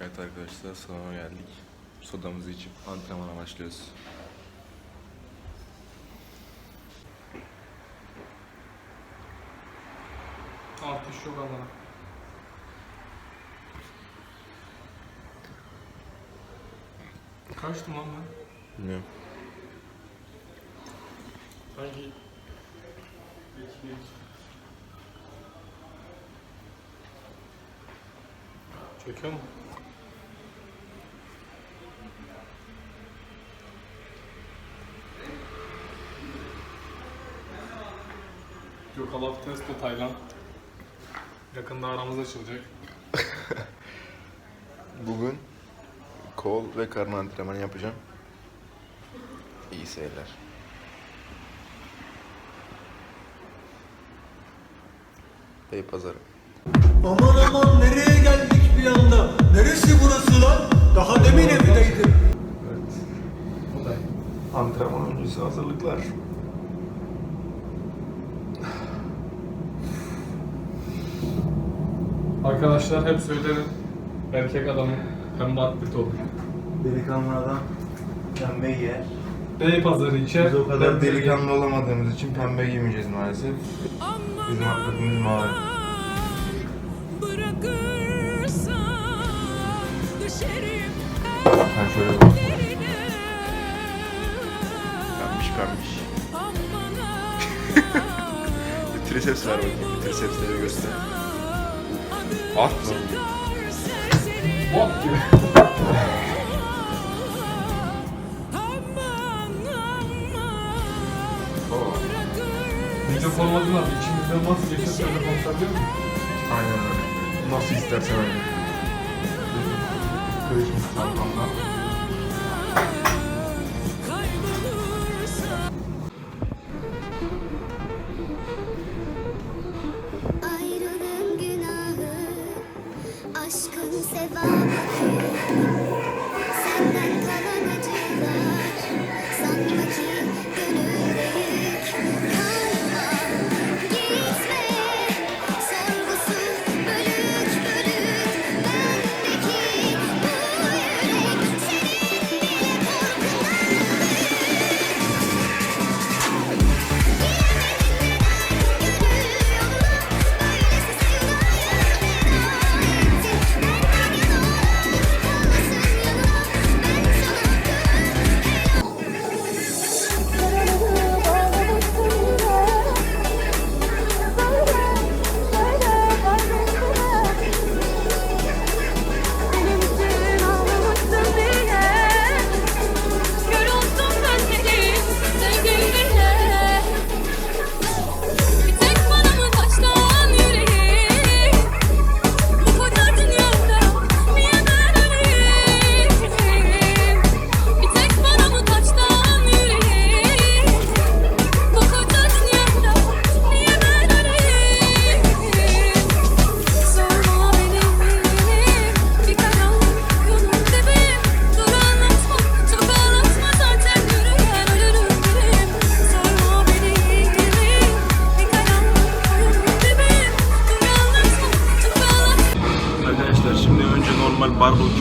Evet arkadaşlar salona geldik. Sodamızı içip antrenmana başlıyoruz. Artış yok ama. Kaçtım lan ben? Bilmiyorum. Sanki... Çekiyor mu? Gökal Test de Tayland. Yakında aramız açılacak. Bugün kol ve karın antrenmanı yapacağım. İyi seyirler. Bey pazarı. Aman aman nereye geldik bir anda? Neresi burası lan? Daha demin evdeydim. Evet. Antrenman öncesi hazırlıklar. Arkadaşlar hep söylerim. Erkek adamın pembe atlet olur. Delikanlı adam pembe giyer. Bey pazarı içer. Biz o kadar delikanlı olamadığımız için pembe giymeyeceğiz maalesef. Bizim atletimiz mavi. Ben şöyle bak. eline Pembiş pembiş. Amana Bir triceps ver bakayım. Bir tricepsleri göster. At mı? Bok gibi. Aman Oo. aman Video formatı nasıl? İçimizden nasıl geçer söyle konuşabiliyor musun? Aynen öyle. Nasıl istersen öyle. Kılıçmış çantamda. Bye.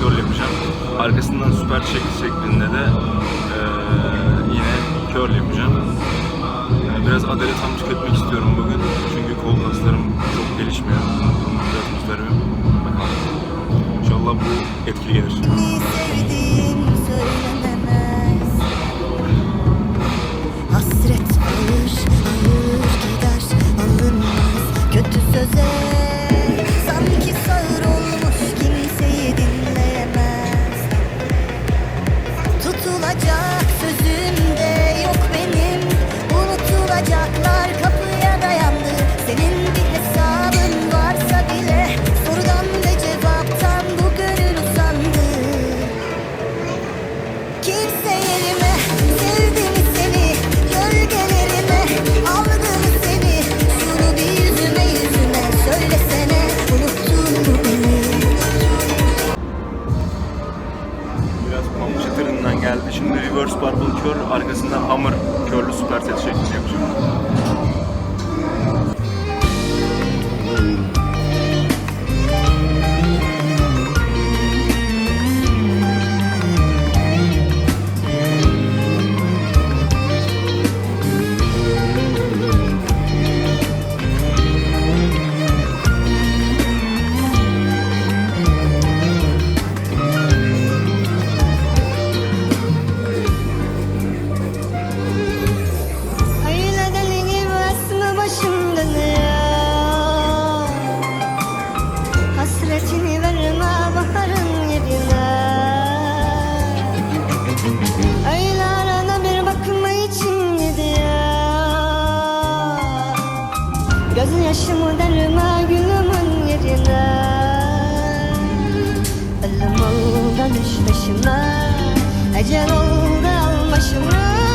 Curl yapacağım. Arkasından süper şekil şeklinde de eee, yine curl yapacağım. Eee, biraz adele tam tüketmek istiyorum bugün. Çünkü kol kaslarım çok gelişmiyor. Biraz vermiyorum. Bakalım. İnşallah bu etkili gelir. Geldi. Şimdi reverse barbell curl arkasından hammer curl'ü süper set şeklinde yapacağım. Başımı derme gülümün yerine. Ölüm oldu düş peşime. Ecel oldu al başımı